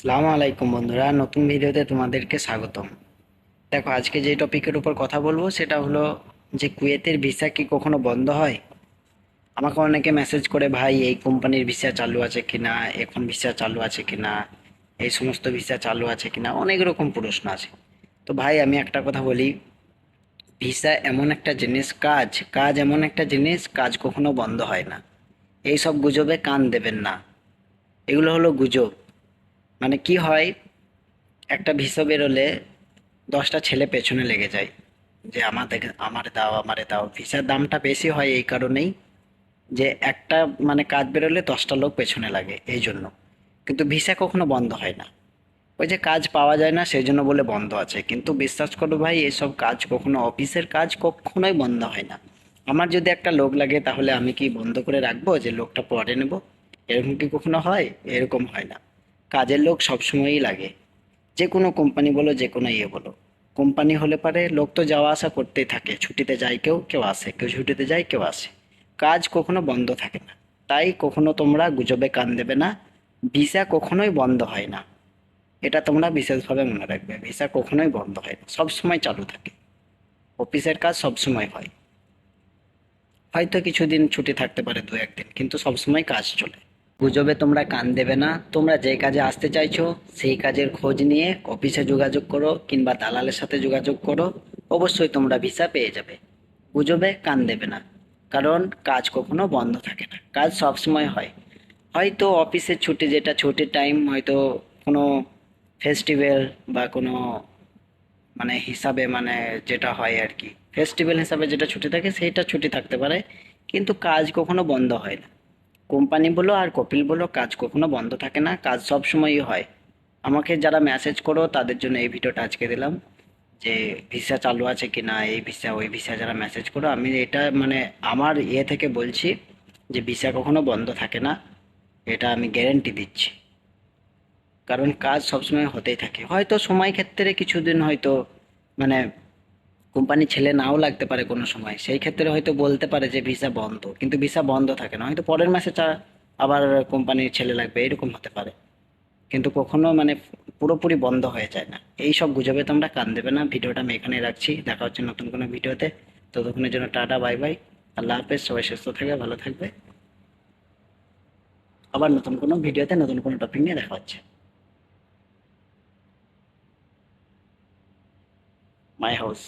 সালাম আলাইকুম বন্ধুরা, নতুন ভিডিওতে তোমাদেরকে স্বাগতম। দেখো, আজকে যে টপিকের উপর কথা বলব সেটা হলো যে কুয়েতের ভিসা কি কখনো বন্ধ হয়? আমাকে অনেকে মেসেজ করে, ভাই, এই কোম্পানির ভিসা চালু আছে কিনা? এখন ভিসা চালু আছে কিনা? এই সমস্ত ভিসা চালু আছে কিনা? অনেক রকম প্রশ্ন আছে। তো ভাই, আমি একটা কথা বলি, ভিসা এমন একটা জিনিস, কাজ কাজ এমন একটা জিনিস, কাজ কখনো বন্ধ হয় না। এই সব গুজবে কান দেবেন না। এগুলো হলো গুজব। মানে কি হয়, একটা ভিসা বেরোলে দশটা ছেলে পেছনে লেগে যায় যে আমাদের, আমার দাও, আমারে দাও। ভিসার দামটা বেশি হয় এই কারণেই যে একটা মানে কাজ বেরোলে দশটা লোক পেছনে লাগে এই জন্য। কিন্তু ভিসা কখনো বন্ধ হয় না। ওই যে কাজ পাওয়া যায় না, সেই জন্য বলে বন্ধ আছে। কিন্তু বিশ্বাস করো ভাই, এসব কাজ কখনো অফিসের কাজ কখনোই বন্ধ হয় না। আমার যদি একটা লোক লাগে, তাহলে আমি কি বন্ধ করে রাখব যে লোকটা পরে নেব? এরকম কি কখনো হয়? এরকম হয় না। কাজের লোক সবসময়ই লাগে। যে কোনো কোম্পানি বলো, যে কোনো ইয়ে বলো। কোম্পানি হলে পারে, লোক তো যাওয়া আসা করতেই থাকে। ছুটিতে যায় কেউ কেউ আসে। কেউ ছুটিতে যায়, কেউ আসে। কাজ কখনো বন্ধ থাকে না। তাই কখনো তোমরা গুজবে কান দেবে না। ভিসা কখনোই বন্ধ হয় না। এটা তোমরা বিশেষভাবে মনে রাখবে। ভিসা কখনোই বন্ধ হয় না। সবসময় চালু থাকে। অফিসের কাজ সবসময় হয়। হয়তো কিছুদিন ছুটি থাকতে পারে দু একদিন কিন্তু সবসময় কাজ চলে। গুজবে তোমরা কান দেবে না। তোমরা যে কাজে আসতে চাইছো, সেই কাজের খোঁজ নিয়ে অফিসে যোগাযোগ করো কিংবা দালালের সাথে যোগাযোগ করো। অবশ্যই তোমরা ভিসা পেয়ে যাবে। গুজবে কান দেবে না। কারণ কাজ কখনো বন্ধ থাকে না। কাজ সবসময় হয়। হয়তো অফিসের ছুটি যেটা ছুটির টাইম, হয়তো কোনো ফেস্টিভ্যাল বা কোনো মানে হিসাবে মানে যেটা হয় আর কি। ফেস্টিভ্যাল হিসাবে যেটা ছুটি থাকে, সেইটা ছুটি থাকতে পারে। কিন্তু কাজ কখনো বন্ধ হয় না। কোম্পানি বলো আর কপিল বলো, কাজ কখনো বন্ধ থাকে না, কাজ সব সময়ই হয়। আমাকে যারা মেসেজ করো, তাদের জন্য এই ভিডিওটা আজকে দিলাম। যে ভিসা চালু আছে কি না এই ভিসা, ওই ভিসা যারা মেসেজ করো, আমি এটা মানে আমার ইয়ে থেকে বলছি যে ভিসা কখনো বন্ধ থাকে না, এটা আমি গ্যারেন্টি দিচ্ছি। কারণ কাজ সবসময় হতেই থাকে। হয়তো সময় ক্ষেত্রে কিছুদিন হয়তো মানে কোম্পানি ছেলে নাও লাগতে পারে কোনো সময়। সেই ক্ষেত্রে হয়তো বলতে পারে যে ভিসা বন্ধ, কিন্তু ভিসা বন্ধ থাকে না। হয়তো পরের মাসে চা আবার কোম্পানির ছেলে লাগবে, এরকম হতে পারে। কিন্তু কখনো মানে পুরোপুরি বন্ধ হয়ে যায় না। এই সব গুজবে তোমরা কান দেবে না। ভিডিওটা আমি এখানে রাখছি। দেখা হচ্ছে নতুন কোনো ভিডিওতে। ততক্ষণের জন্য টাটা, বাই বাই। আল্লাহ হাফেজ। সবাই সুস্থ থাকবে, ভালো থাকবে। আবার নতুন কোনো ভিডিওতে নতুন কোনো টপিক নিয়ে দেখা হচ্ছে। My house